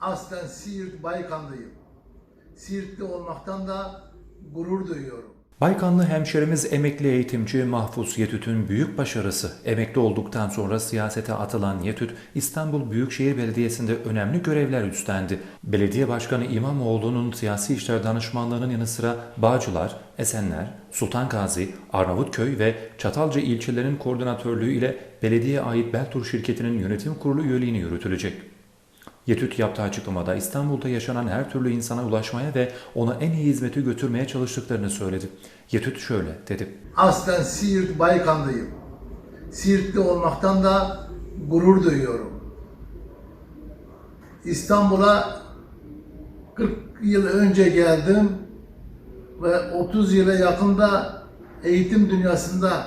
Aslen Siirt Baykanlıyım. Siirtli olmaktan da gurur duyuyorum. Baykanlı hemşerimiz emekli eğitimci Mahfuz Yetüt'ün büyük başarısı. Emekli olduktan sonra siyasete atılan Yetüt, İstanbul Büyükşehir Belediyesi'nde önemli görevler üstlendi. Belediye Başkanı İmamoğlu'nun siyasi işler danışmanlığının yanı sıra Bağcılar, Esenler, Sultan Gazi, Arnavutköy ve Çatalca ilçelerinin koordinatörlüğü ile belediyeye ait Beltur şirketinin yönetim kurulu üyeliğini yürütülecek. Yetüt yaptığı açıklamada İstanbul'da yaşanan her türlü insana ulaşmaya ve ona en iyi hizmeti götürmeye çalıştıklarını söyledi. Yetüt şöyle dedi. Aslen Siirt Baykanlıyım. Siirtli olmaktan da gurur duyuyorum. İstanbul'a 40 yıl önce geldim ve 30 yıla yakında eğitim dünyasında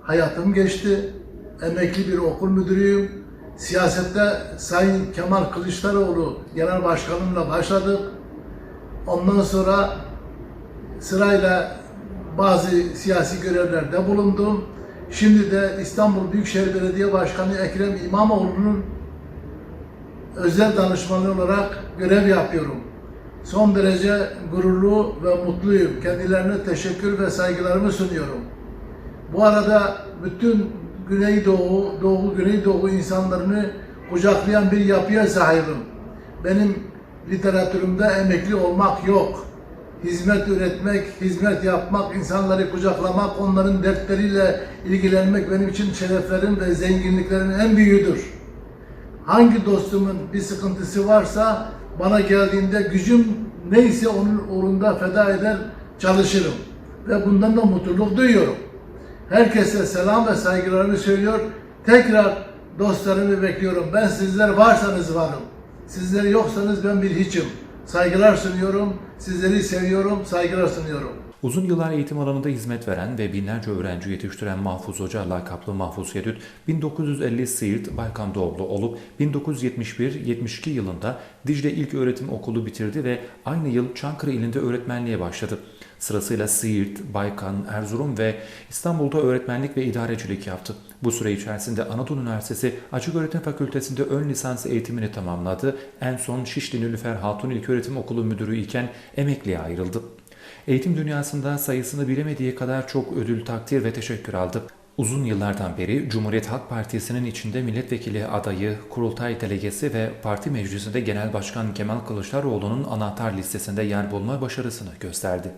hayatım geçti. Emekli bir okul müdürüyüm. Siyasette Sayın Kemal Kılıçdaroğlu genel başkanımla başladık. Ondan sonra sırayla bazı siyasi görevlerde bulundum. Şimdi de İstanbul Büyükşehir Belediye Başkanı Ekrem İmamoğlu'nun özel danışmanı olarak görev yapıyorum. Son derece gururlu ve mutluyum. Kendilerine teşekkür ve saygılarımı sunuyorum. Bu arada bütün Güneydoğu, Doğu, Güneydoğu insanlarını kucaklayan bir yapıya sahibim. Benim literatürümde emekli olmak yok. Hizmet üretmek, hizmet yapmak, insanları kucaklamak, onların dertleriyle ilgilenmek benim için şereflerim ve zenginliklerimin en büyüğüdür. Hangi dostumun bir sıkıntısı varsa bana geldiğinde gücüm neyse onun uğrunda feda eder, çalışırım. Ve bundan da mutluluk duyuyorum. Herkese selam ve saygılarımı söylüyor. Tekrar dostlarımı bekliyorum. Ben sizler varsanız varım. Sizler yoksanız ben bir hiçim. Saygılar sunuyorum. Sizleri seviyorum. Saygılar sunuyorum. Uzun yıllar eğitim alanında hizmet veren ve binlerce öğrenci yetiştiren Mahfuz Hoca lakaplı Mahfuz Yetüt, 1950 Siirt Baykan doğumlu olup 1971-72 yılında Dicle İlköğretim Okulu bitirdi ve aynı yıl Çankırı ilinde öğretmenliğe başladı. Sırasıyla Siirt, Baykan, Erzurum ve İstanbul'da öğretmenlik ve idarecilik yaptı. Bu süre içerisinde Anadolu Üniversitesi Açıköğretim Fakültesi'nde ön lisans eğitimini tamamladı. En son Şişli Nilüfer Hatun İlköğretim Okulu müdürü iken emekliye ayrıldı. Eğitim dünyasında sayısını bilemediği kadar çok ödül, takdir ve teşekkür aldı. Uzun yıllardan beri Cumhuriyet Halk Partisi'nin içinde milletvekili adayı, kurultay delegesi ve parti meclisinde Genel Başkan Kemal Kılıçdaroğlu'nun anahtar listesinde yer bulma başarısını gösterdi.